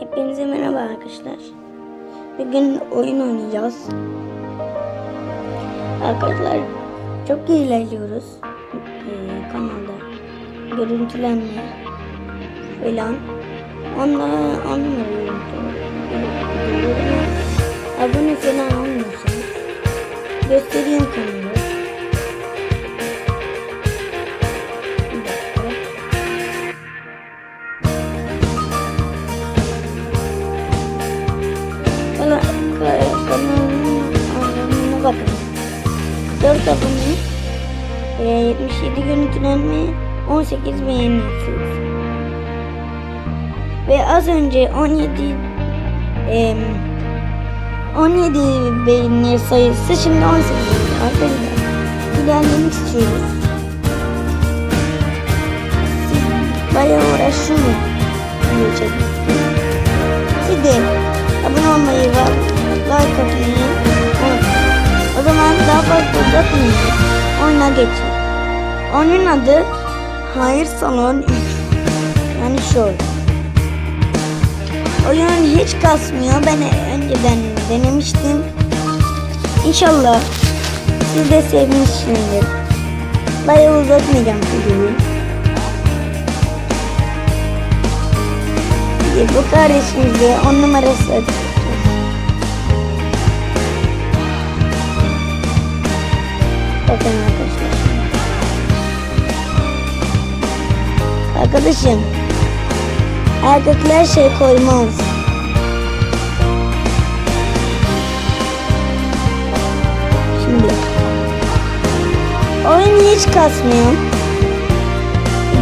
Hepinize merhaba arkadaşlar. Bugün oyun oynayacağız. Arkadaşlar çok iyi ilerliyoruz. Ee, kanalda görüntülenme falan. Onunla anlamıyorum. Abone falan olmuyorsanız göstereyim kanalı. 77 görüntülenme, 18 beğeniyorsunuz. Ve az önce 17 em, 17 beğeni sayısı şimdi 18 oldu. Arkadaşlar ilerlemek istiyoruz. Siz bayağı diyeceğim. Siz de abone olmayı ve like atmayı unutmayın. O zaman daha fazla uzatmayın. Oyuna geçin. Oyunun adı Hayır Salon 3. Yani şöyle. Oyun hiç kasmıyor. Ben önceden denemiştim. İnşallah siz de sevmişsinizdir. Bayağı uzatmayacağım videoyu. Bu kardeşimizle on numarası açacağız. Bakın arkadaşlar. Arkadaşım. Erkekler şey koymaz. Şimdi. Oyun hiç kasmıyor.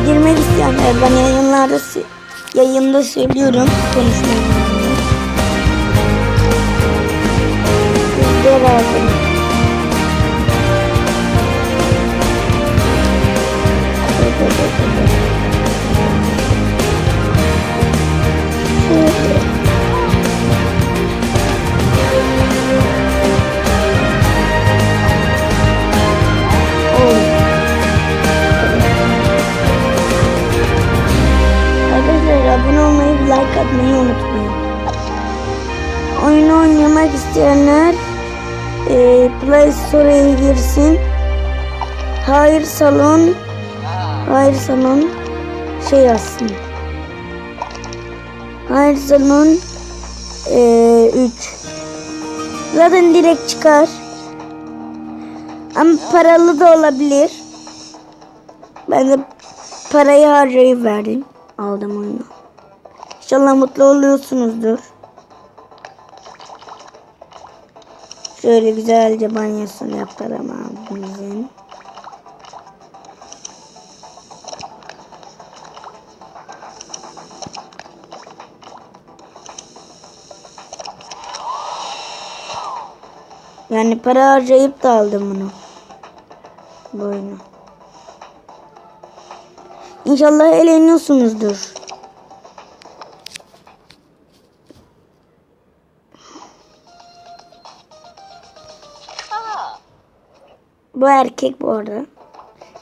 Girmek isteyenler ben yayınlarda yayında söylüyorum konuşmayı. Sizde razı. Salon Hayır salon şey yazsın. Hayır salon 3 Zaten direkt çıkar. Ama paralı da olabilir. Ben de parayı harcayıp verdim. Aldım oyunu. İnşallah mutlu oluyorsunuzdur. Şöyle güzelce banyosunu yapalım abimizin. Yani para harcayıp da aldım bunu. Bu oyunu. İnşallah eğleniyorsunuzdur. Bu erkek bu arada.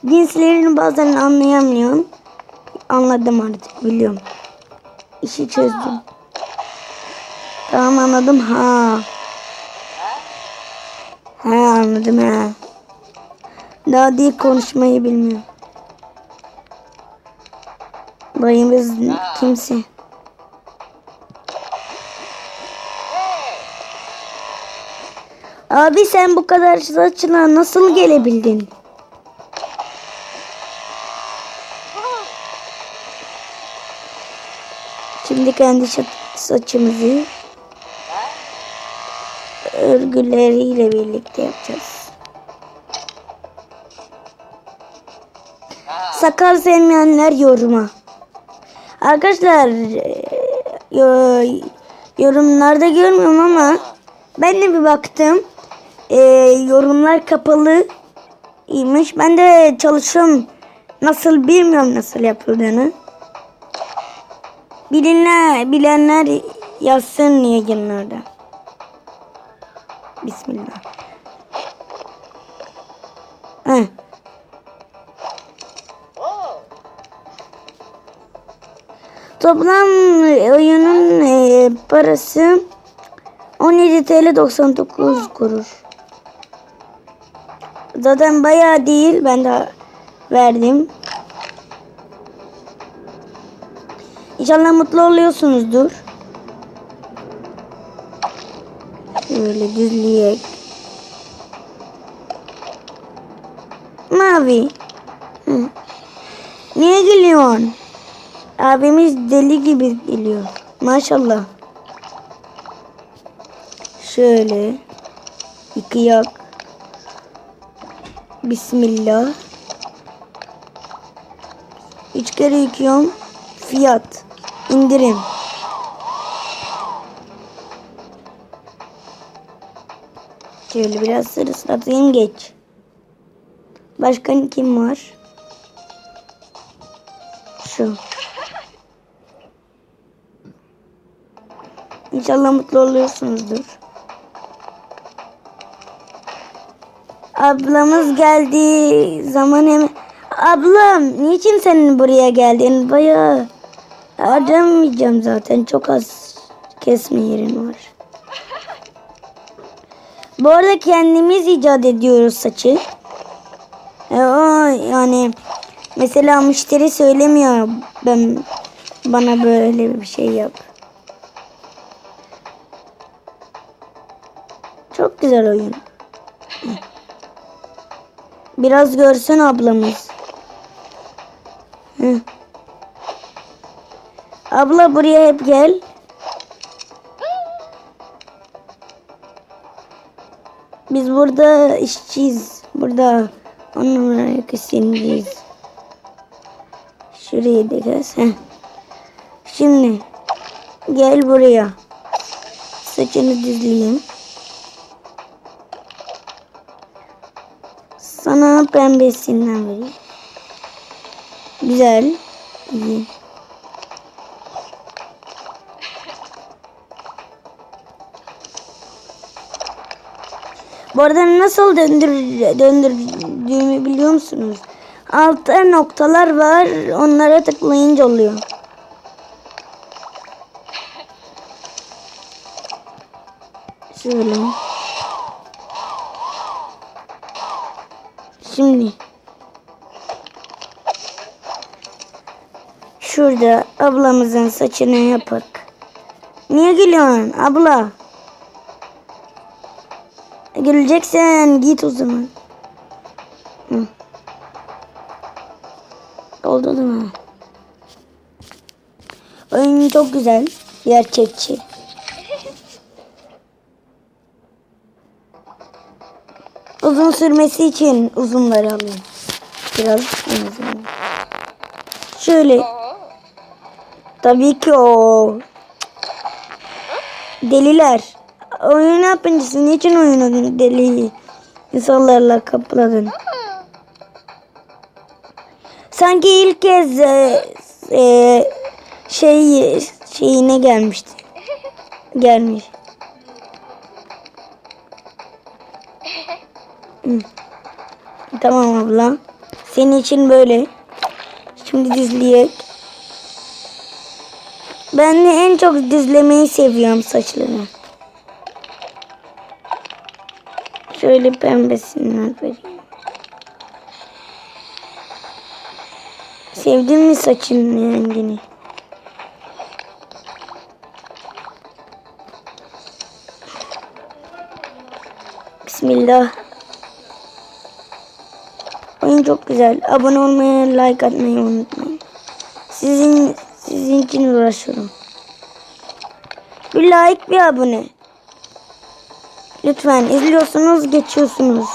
Cinslerini bazen anlayamıyorum. Anladım artık biliyorum. İşi çözdüm. Tamam anladım ha. Ha anladım ha. Daha değil konuşmayı bilmiyor. Dayımız kimse. Abi sen bu kadar saçına nasıl gelebildin? Şimdi kendi sa- saçımızı örgüleriyle birlikte yapacağız. Sakal sevmeyenler yoruma. Arkadaşlar e, yo- yorumlarda görmüyorum ama ben de bir baktım. E, yorumlar kapalı imiş. Ben de çalışıyorum. Nasıl bilmiyorum nasıl yapıldığını. Bilenler, bilenler yazsın yayınlarda. Bismillah. Heh. Toplam oyunun e, parası 17 TL 99 kuruş. Zaten bayağı değil. Ben de verdim. İnşallah mutlu oluyorsunuzdur. Şöyle düzleyek. Mavi. Hı. Niye gülüyorsun? Abimiz deli gibi geliyor. Maşallah. Şöyle. Yıkayak. Bismillah. Üç kere yıkıyorum. Fiyat. indirim. Şöyle biraz sarı ıslatayım geç. Başka kim var? Şu. İnşallah mutlu oluyorsunuzdur. Ablamız geldiği zaman hemen... Ablam niçin senin buraya geldin? Bayağı harcamayacağım zaten. Çok az kesme yerim var. Bu arada kendimiz icat ediyoruz saçı. E, o yani mesela müşteri söylemiyor ben bana böyle bir şey yap. Çok güzel oyun. Biraz görsün ablamız. Abla buraya hep gel. Biz burada işçiyiz. Burada on numara kısımdayız. Şuraya gez. Heh. Şimdi gel buraya. Saçını düzleyeyim. Sana pembesinden vereyim. Güzel. İyi. Bu arada nasıl döndür döndürdüğümü biliyor musunuz? Altta noktalar var. Onlara tıklayınca oluyor. Şöyle. Şimdi şurada ablamızın saçını yapak. Niye gülüyorsun abla? Güleceksen git o zaman. Oldu değil mi? Oyun çok güzel. Gerçekçi. Uzun sürmesi için uzunları alayım. Biraz en azından. Şöyle. Tabii ki o. Deliler. Oyun yapıncısı niçin oyunu deli insanlarla kapladın? Sanki ilk kez e, e, şey şeyine gelmişti. Gelmiş. Tamam abla. Senin için böyle. Şimdi dizleyek. Ben en çok dizlemeyi seviyorum saçlarını. Şöyle pembesinden vereyim. Sevdin mi saçın rengini? Bismillah. Oyun çok güzel. Abone olmayı, like atmayı unutmayın. Sizin sizin için uğraşıyorum. Bir like, bir abone. Lütfen izliyorsunuz, geçiyorsunuz.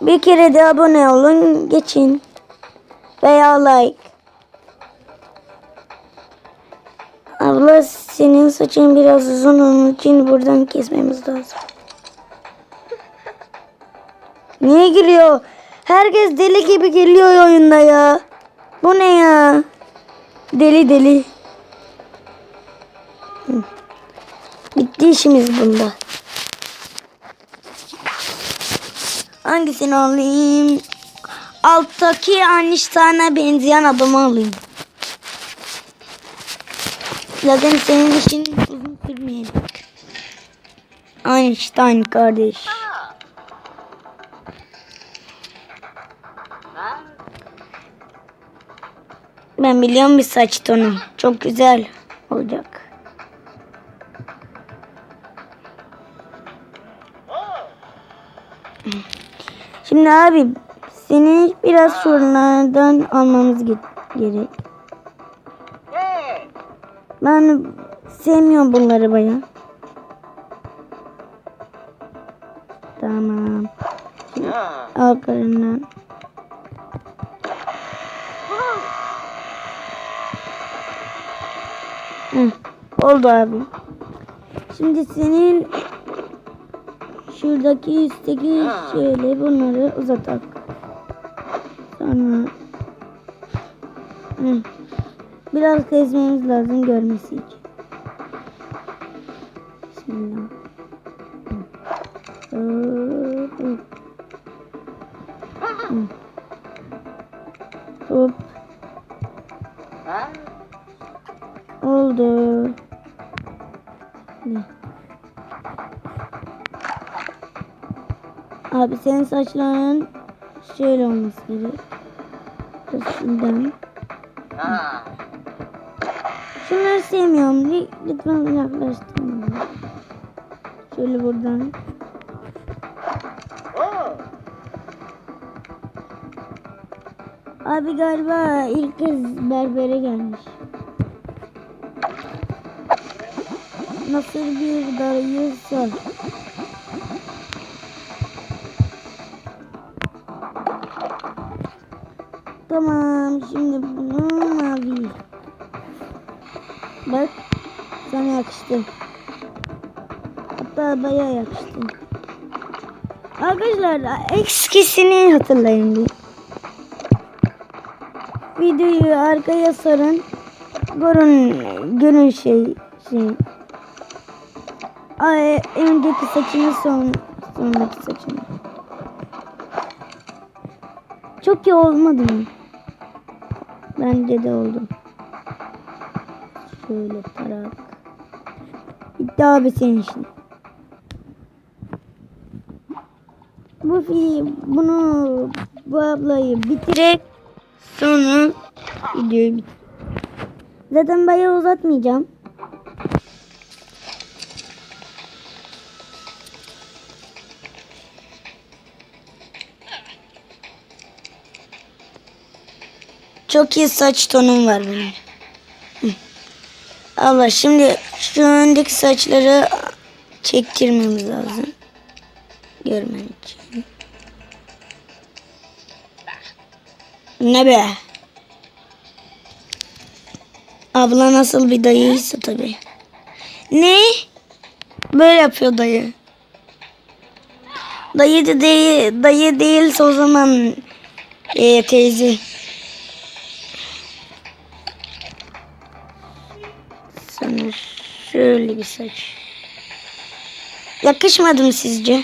Bir kere de abone olun, geçin. Veya like. Abla senin saçın biraz uzun onun için buradan kesmemiz lazım. Niye giriyor? Herkes deli gibi geliyor oyunda ya. Bu ne ya? Deli deli. Bitti işimiz bunda. Hangisini alayım? alttaki Einstein'a benzeyen adamı alayım. Zaten senin işin uzun sürmeyecek. Einstein kardeş. Ben biliyorum bir saç tonu. Çok güzel olacak. Şimdi abi seni biraz şuralardan almamız ge- gerek. Ben sevmiyorum bunları baya. Tamam. Al karından. Oldu abi. Şimdi senin şuradaki üstteki şöyle bunları uzatak. Sonra Hı. biraz kesmemiz lazım görmesi için. Bismillah. Hı. Hı. Hı. Hop. Oldu. Abi senin saçların şöyle olması gerek. Şuradan. Şunları sevmiyorum. Lütfen yaklaştırma. Şöyle buradan. Abi galiba ilk kez berbere gelmiş. Nasıl bir dayıysa. Şimdi bunu mavi. Bak sana yakıştı. Hatta bayağı yakıştı. Arkadaşlar eskisini hatırlayın bir. Videoyu arkaya sarın. Görün, görün şey şey. Ay, önceki saçını son sonraki saçını. Çok iyi olmadı mı? Bence de oldu. Şöyle tarak. Bitti abi senin işin. Bu film bunu bu ablayı bitirip sonra videoyu bit. Zaten bayağı uzatmayacağım. Çok iyi saç tonum var benim. Allah şimdi şu öndeki saçları çektirmemiz lazım. Görmen için. Ne be? Abla nasıl bir dayıysa tabii. Ne? Böyle yapıyor dayı. Dayı da değil, dayı değilse o zaman e, teyze. Sana şöyle bir saç. Yakışmadı mı sizce?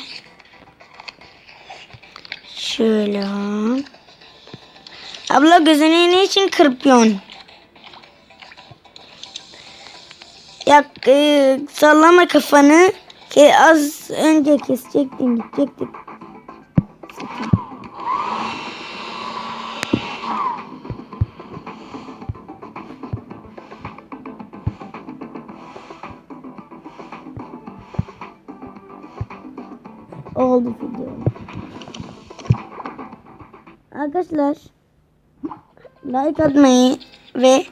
Şöyle ha. Abla gözünü ne için kırpıyorsun? Ya e, sallama kafanı. Ke az önce kesecektin gidecektik. Oldu video. Arkadaşlar like atmayı ve